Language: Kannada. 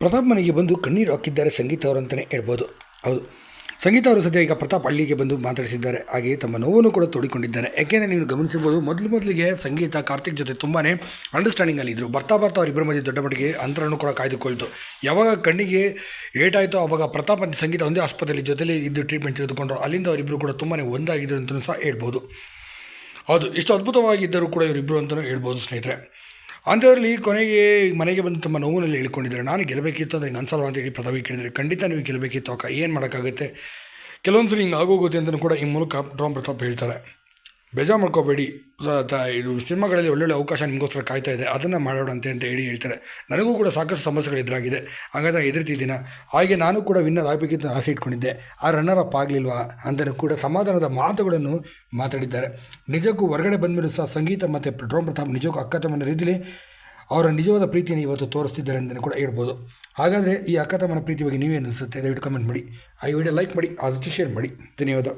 ಪ್ರತಾಪ್ ಮನೆಗೆ ಬಂದು ಕಣ್ಣೀರು ಹಾಕಿದ್ದಾರೆ ಸಂಗೀತ ಅವರು ಅಂತಲೇ ಹೇಳ್ಬೋದು. ಹೌದು. ಸಂಗೀತ ಅವರು ಸದ್ಯ ಈಗ ಪ್ರತಾಪ್ ಹಳ್ಳಿಗೆ ಬಂದು ಮಾತಾಡಿಸಿದ್ದಾರೆ. ಹಾಗೆ ತಮ್ಮ ನೋವನ್ನು ಕೂಡ ತೋಡಿಕೊಂಡಿದ್ದಾರೆ. ಯಾಕೆಂದರೆ ನೀವು ಗಮನಿಸಬಹುದು, ಮೊದಲು ಮೊದಲಿಗೆ ಸಂಗೀತ ಕಾರ್ತಿಕ್ ಜೊತೆ ತುಂಬಾ ಅಂಡರ್ಸ್ಟ್ಯಾಂಡಿಂಗಲ್ಲಿ ಇದ್ದರು ಬರ್ತಾ ಬರ್ತಾ ಅವರಿಬ್ಬರ ಮಧ್ಯೆ ದೊಡ್ಡ ಮಟ್ಟಿಗೆ ಅಂತರನ್ನು ಕೂಡ ಕಾಯ್ದುಕೊಳ್ತು. ಯಾವಾಗ ಕಣ್ಣಿಗೆ ಏಟಾಯಿತೋ ಆವಾಗ ಪ್ರತಾಪ್ ಮತ್ತು ಸಂಗೀತ ಒಂದೇ ಆಸ್ಪತ್ರೆಯಲ್ಲಿ ಜೊತೆಲಿ ಇದ್ದು ಟ್ರೀಟ್ಮೆಂಟ್ ತೆಗೆದುಕೊಂಡ್ರು. ಅಲ್ಲಿಂದ ಅವರಿಬ್ಬರು ಕೂಡ ತುಂಬಾ ಒಂದಾಗಿದ್ದರು ಅಂತಲೂ ಸಹ ಹೇಳ್ಬೋದು. ಹೌದು. ಇಷ್ಟು ಅದ್ಭುತವಾಗಿದ್ದರೂ ಕೂಡ ಇವರಿಬ್ಬರು ಅಂತಲೂ ಹೇಳ್ಬೋದು ಸ್ನೇಹಿತರೆ. ಅಂಥದ್ರಲ್ಲಿ ಕೊನೆಗೆ ಮನೆಗೆ ಬಂದು ತಮ್ಮ ನೋವಿನಲ್ಲಿ ಹೇಳ್ಕೊಂಡಿದ್ದಾರೆ ನಾನು ಗೆಲ್ಲಬೇಕಿತ್ತು ಅಂದರೆ ಹಿಂಗೆ ಸಲ ಅಂತ ಹೇಳಿ ಪ್ರತಾಪಿಗೆ ಕೇಳಿದರೆ ಖಂಡಿತ ನೀವು ಗೆಲ್ಲಬೇಕಿತ್ತು. ಅಕ್ಕ ಏನು ಮಾಡೋಕ್ಕಾಗುತ್ತೆ? ಕೆಲವೊಂದು ಸಲ ಹಿಂಗೆ ಆಗೋಗುತ್ತೆ ಅಂತಲೂ ಕೂಡ ಈ ಮೂಲಕ ಡ್ರಾಮ್ ಪ್ರತಾಪ್ ಹೇಳ್ತಾರೆ. ಬೇಜಾರು ಮಾಡ್ಕೋಬೇಡಿ. ಇದು ಸಿನಿಮಾಗಳಲ್ಲಿ ಒಳ್ಳೊಳ್ಳೆ ಅವಕಾಶ ನಿಮಗೋಸ್ಕರ ಕಾಯ್ತಾ ಇದೆ. ಅದನ್ನು ಮಾಡೋಣಂತೆ ಅಂತ ಹೇಳಿ ಹೇಳ್ತಾರೆ. ನನಗೂ ಕೂಡ ಸಾಕಷ್ಟು ಸಮಸ್ಯೆಗಳು ಎದುರಾಗಿದೆ. ಹಾಗಾದ್ರೆ ಎದುರ್ತಿದ್ದೀನ ಹಾಗೆ ನಾನು ಕೂಡ ವಿನ್ನರ್ ಆಗಬೇಕಿತ್ತು ಆಸೆ ಇಟ್ಕೊಂಡಿದ್ದೆ. ಆ ರನ್ನರ್ ಅಪ್ ಆಗಲಿಲ್ವಾ ಅಂತಲೂ ಕೂಡ ಸಮಾಧಾನದ ಮಾತುಗಳನ್ನು ಮಾತಾಡಿದ್ದಾರೆ. ನಿಜಕ್ಕೂ ಹೊರಗಡೆ ಬಂದಮೇಲೂ ಸಹ ಸಂಗೀತ ಮತ್ತು ಡ್ರೋಮ್ ಪ್ರತಾಪ್ ನಿಜಕ್ಕೂ ಅಕ್ಕ ತಮ್ಮನ ರೀತಿಯಲ್ಲಿ ಅವರ ನಿಜವಾದ ಪ್ರೀತಿಯನ್ನು ಇವತ್ತು ತೋರಿಸ್ತಿದ್ದಾರೆ ಅಂತಲೂ ಕೂಡ ಹೇಳ್ಬೋದು. ಹಾಗಾದರೆ ಈ ಅಕ್ಕ ತಮ್ಮನ ಪ್ರೀತಿ ಬಗ್ಗೆ ನೀವೇನು ಅನಿಸುತ್ತೆ ದಯವಿಟ್ಟು ಕಮೆಂಟ್ ಮಾಡಿ. ಆ ವಿಡಿಯೋ ಲೈಕ್ ಮಾಡಿ ಆದಷ್ಟು ಶೇರ್ ಮಾಡಿ. ಧನ್ಯವಾದ.